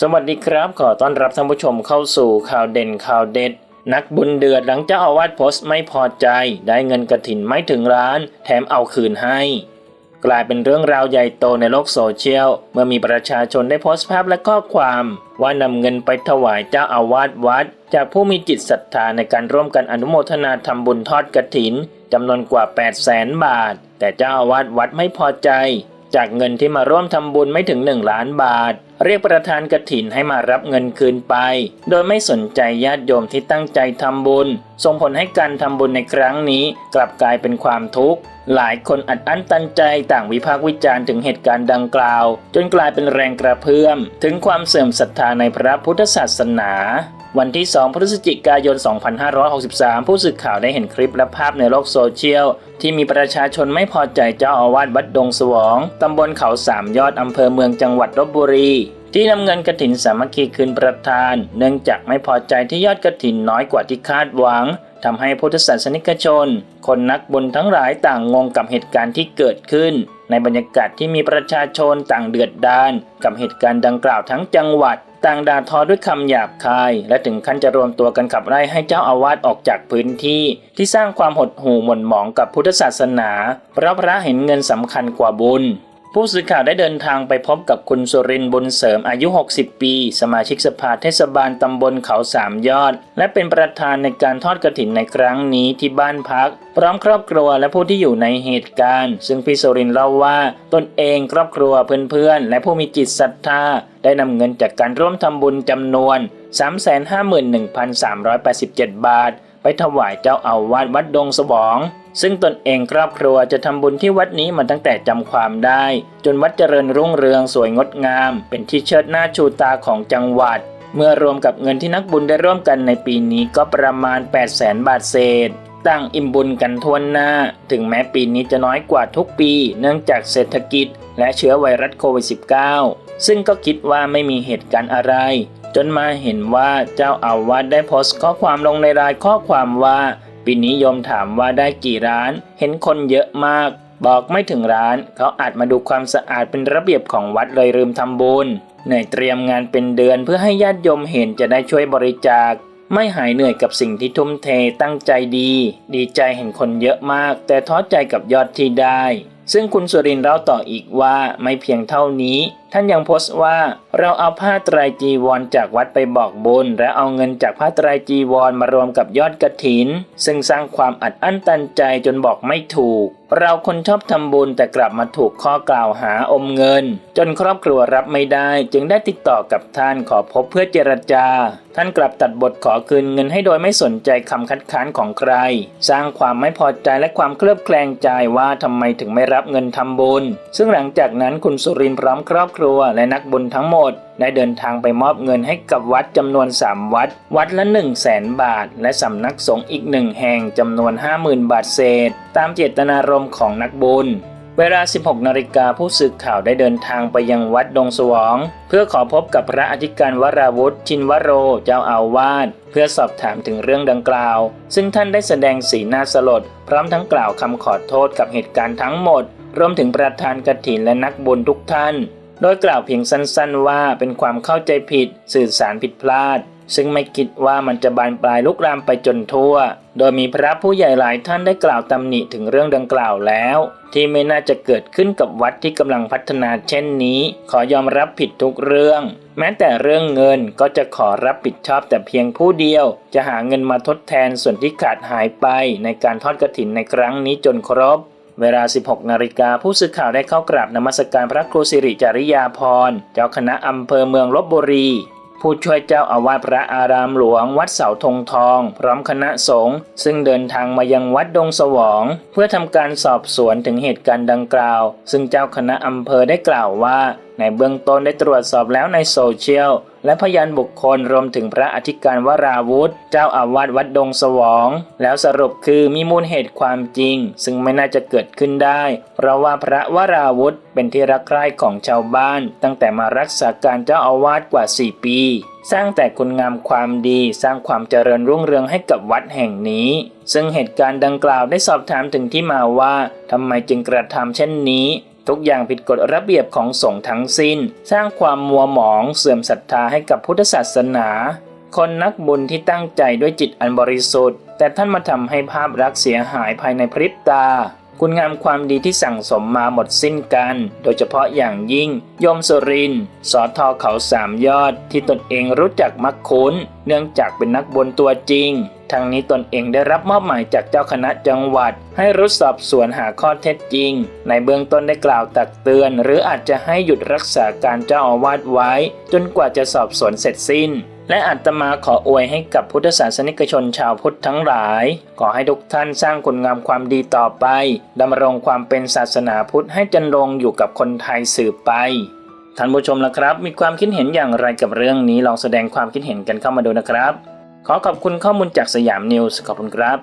สวัสดีครับ ขอต้อนรับท่านผู้ชมเข้าสู่ข่าวเด่นข่าวเด็ด นักบุญเดือดหลังเจ้าอาวาสโพสต์ไม่พอใจ ได้เงินกระถินไม่ถึงร้าน แถมเอาคืนให้ กลายเป็นเรื่องราวใหญ่โตในโลกโซเชียล เมื่อมีประชาชนได้โพสต์ภาพและข้อความ ว่านำเงินไปถวายเจ้าอาวาสวัด จากผู้มีจิตศรัทธาในการร่วมกันอนุโมทนาทำบุญทอดกระถินจำนวนกว่า 8 0 0แสนบาท แต่เจ้าอาวาสวัดไม่พอใจ จากเงินที่มาร่วมทำบุญไม่ถึง 1 ล้านบาท เรียกประธานกระถินให้มารับเงินคืนไป โดยไม่สนใจญาติโยมที่ตั้งใจทำบุญ ส่งผลให้การทำบุญในครั้งนี้ กลับกลายเป็นความทุกข์หลายคนอัดอั้นตันใจต่างวิพากษ์วิจารณ์ถึงเหตุการณ์ดังกล่าว จนกลายเป็นแรงกระเพื่อม ถึงความเสื่อมศรัทธาในพระพุทธศาสนา วันที่ 2 พฤศจิกายน 2563 ผู้สื่อข่าวได้เห็นคลิปและภาพในโลกโซเชียล ที่มีประชาชนไม่พอใจเจ้าอาวาสวัดดงสวองตำบลเขาสามยอดอำเภอเมืองจังหวัดลบบุรี ที่นำเงินกระถินสามัคคีคืนประธาน เนื่องจากไม่พอใจที่ยอดกระถินน้อยกว่าที่คาดหวังทำให้พุทธศาสนิกชน คนนักบุญทั้งหลายต่างงงกับเหตุการณ์ที่เกิดขึ้น ในบรรยากาศที่มีประชาชนต่างเดือดดาลกับเหตุการณ์ดังกล่าวทั้งจังหวัด ต่างด่าทอด้วยคำหยาบคาย และถึงขั้นจะรวมตัวกันขับไล่ให้เจ้าอาวาสออกจากพื้นที่ ที่สร้างความหดหู่หม่นหมองกับพุทธศาสนาเพราะพระเห็นเงินสำคัญกว่าบุญ ผู้สื่อข่าวได้เดินทางไปพบกับคุณสุรินทร์บุญเสริมอายุ 60 ปี สมาชิกสภาเทศบาลตำบลเขาสามยอด และเป็นประธานในการทอดกระถินในครั้งนี้ที่บ้านพัก พร้อมครอบครัวและผู้ที่อยู่ในเหตุการณ์ ซึ่งพี่สุรินทร์เล่าว่า ตนเองครอบครัวเพื่อนๆ และผู้มีจิตศรัทธา ได้นำเงินจากการร่วมทำบุญจำนวน 351,387 บาท ไปถวายเจ้าอาวาสวัดดงสวอง ซึ่งตนเองครอบครัวจะทำบุญที่วัดนี้มาตั้งแต่จำความได้ จนวัดเจริญรุ่งเรืองสวยงดงาม เป็นที่เชิดหน้าชูตาของจังหวัด เมื่อรวมกับเงินที่นักบุญได้ร่วมกันในปีนี้ก็ประมาณ 8 0 0แสนบาทเศษตั้งอิ่มบุญกันทั่วหน้า ถึงแม้ปีนี้จะน้อยกว่าทุกปี เนื่องจากเศรษฐกิจ และเชื้อไวรัสโควิด -19 ซึ่งก็คิดว่าไม่มีเหตุการณ์อะไร จนมาเห็นว่าเจ้าอาวาสได้โพสต์ข้อความลงในรายข้อความว่าปีนี้โยมถามว่าได้กี่ร้าน เห็นคนเยอะมาก บอกไม่ถึงร้าน เขาอาจมาดูความสะอาดเป็นระเบียบของวัดเลยลืมทำบุญเหนื่อยเตรียมงานเป็นเดือนเพื่อให้ญาติโยมเห็นจะได้ช่วยบริจาค ไม่หายเหนื่อยกับสิ่งที่ทุ่มเทตั้งใจดี ดีใจเห็นคนเยอะมาก แต่ท้อใจกับยอดที่ได้ ซึ่งคุณสุรินเล่าต่ออีกว่าไม่เพียงเท่านี้ท่านยังโพสต์ว่าเราเอาผ้าไตรจีวรจากวัดไปบอกบุญ และเอาเงินจากผ้าไตรจีวรมารวมกับยอดกระถิน ซึ่งสร้างความอัดอั้นตันใจจนบอกไม่ถูก เราคนชอบทำบุญแต่กลับมาถูกข้อกล่าวหาอมเงิน จนครอบครัวรับไม่ได้ จึงได้ติดต่อกับท่านขอพบเพื่อเจรจา ท่านกลับตัดบทขอคืนเงินให้โดยไม่สนใจคำคัดค้านของใคร สร้างความไม่พอใจและความเคลือบแคลงใจว่าทำไมถึงไม่รับเงินทำบุญ ซึ่งหลังจากนั้นคุณสุรินทร์พร้อมครอบครัวและนักบุญทั้งหมด ได้เดินทางไปมอบเงินให้กับวัดจำนวน 3 วัด วัดละ 1 0 0 0 0แสนบาท และสำนักสงฆ์อีกหนึ่งแห่งจำนวน 50,000 บาทเศษ ตามเจตนารมณ์ของนักบุญเวลา 16 นาฬิกาผู้สื่อข่าวได้เดินทางไปยังวัดดงสวอง เพื่อขอพบกับพระอธิการวราวุธชินวโร เจ้าอาวาสเพื่อสอบถามถึงเรื่องดังกล่าว ซึ่งท่านได้แสดงสีหน้าสลด พร้อมทั้งกล่าวคำขอโทษกับเหตุการณ์ทั้งหมด รวมถึงประธานกฐินและนักบุญทุกท่าน โดยกล่าวเพียงสั้นๆ ว่าเป็นความเข้าใจผิดสื่อสารผิดพลาด ซึ่งไม่คิดว่ามันจะบานปลายลุกลามไปจนทั่ว โดยมีพระผู้ใหญ่หลายท่านได้กล่าวตำหนิถึงเรื่องดังกล่าวแล้ว ที่ไม่น่าจะเกิดขึ้นกับวัดที่กำลังพัฒนาเช่นนี้ ขอยอมรับผิดทุกเรื่อง แม้แต่เรื่องเงินก็จะขอรับผิดชอบแต่เพียงผู้เดียว จะหาเงินมาทดแทนส่วนที่ขาดหายไปในการทอดกระถินในครั้งนี้จนครบ เวลา 16 นาฬิกาผู้สื่อข่าวได้เข้ากราบนมัสการพระครูสิริจริยาพร เจ้าคณะอำเภอเมืองลบบุรี ผู้ช่วยเจ้าอาวาสพระอารามหลวงวัดเสาธงทอง พร้อมคณะสงฆ์ซึ่งเดินทางมายังวัดดงสวอง เพื่อทำการสอบสวนถึงเหตุการณ์ดังกล่าว ซึ่งเจ้าคณะอำเภอได้กล่าวว่า ในเบื้องต้นได้ตรวจสอบแล้วในโซเชียล และพยานบุคคลรวมถึงพระอธิการวราวุธ เจ้าอาวาสวัดดงสวอง แล้วสรุปคือมีมูลเหตุความจริง ซึ่งไม่น่าจะเกิดขึ้นได้ เพราะว่าพระวราวุธเป็นที่รักใคร่ของชาวบ้าน ตั้งแต่มารักษาการเจ้าอาวาสกว่า 4 ปี สร้างแต่คุณงามความดีสร้างความเจริญรุ่งเรืองให้กับวัดแห่งนี้ ซึ่งเหตุการณ์ดังกล่าวได้สอบถามถึงที่มาว่าทำไมจึงกระทำเช่นนี้ ทุกอย่างผิดกฎระเบียบของสงฆ์ทั้งสิ้น สร้างความมัวหมองเสื่อมศรัทธาให้กับพุทธศาสนา คนนักบุญที่ตั้งใจด้วยจิตอันบริสุทธิ์ แต่ท่านมาทำให้ภาพลักษณ์เสียหายภายในพริบตา คุณงามความดีที่สั่งสมมาหมดสิ้นกัน โดยเฉพาะอย่างยิ่งยมสุรินสอทอเขาสามยอด ที่ตนเองรู้จักมักคุ้น เนื่องจากเป็นนักบุญตัวจริง ทั้งนี้ตนเองได้รับมอบหมายจากเจ้าคณะจังหวัด ให้รุดสอบสวนหาข้อเท็จจริง ในเบื้องต้นได้กล่าวตักเตือน หรืออาจจะให้หยุดรักษาการเจ้าอาวาสไว้ จนกว่าจะสอบสวนเสร็จสิ้น และอาตมาขออวยให้กับพุทธศาสนิกชนชาวพุทธทั้งหลาย ขอให้ทุกท่านสร้างคุณงามความดีต่อไปดำรงความเป็นศาสนาพุทธให้จันรงอยู่กับคนไทยสืบไปท่านผู้ชมละครับ มีความคิดเห็นอย่างไรกับเรื่องนี้ลองแสดงความคิดเห็นกันเข้ามาดูนะครับ ขอขอบคุณข้อมูลจากสยามนิวส์ขอบคุณครับ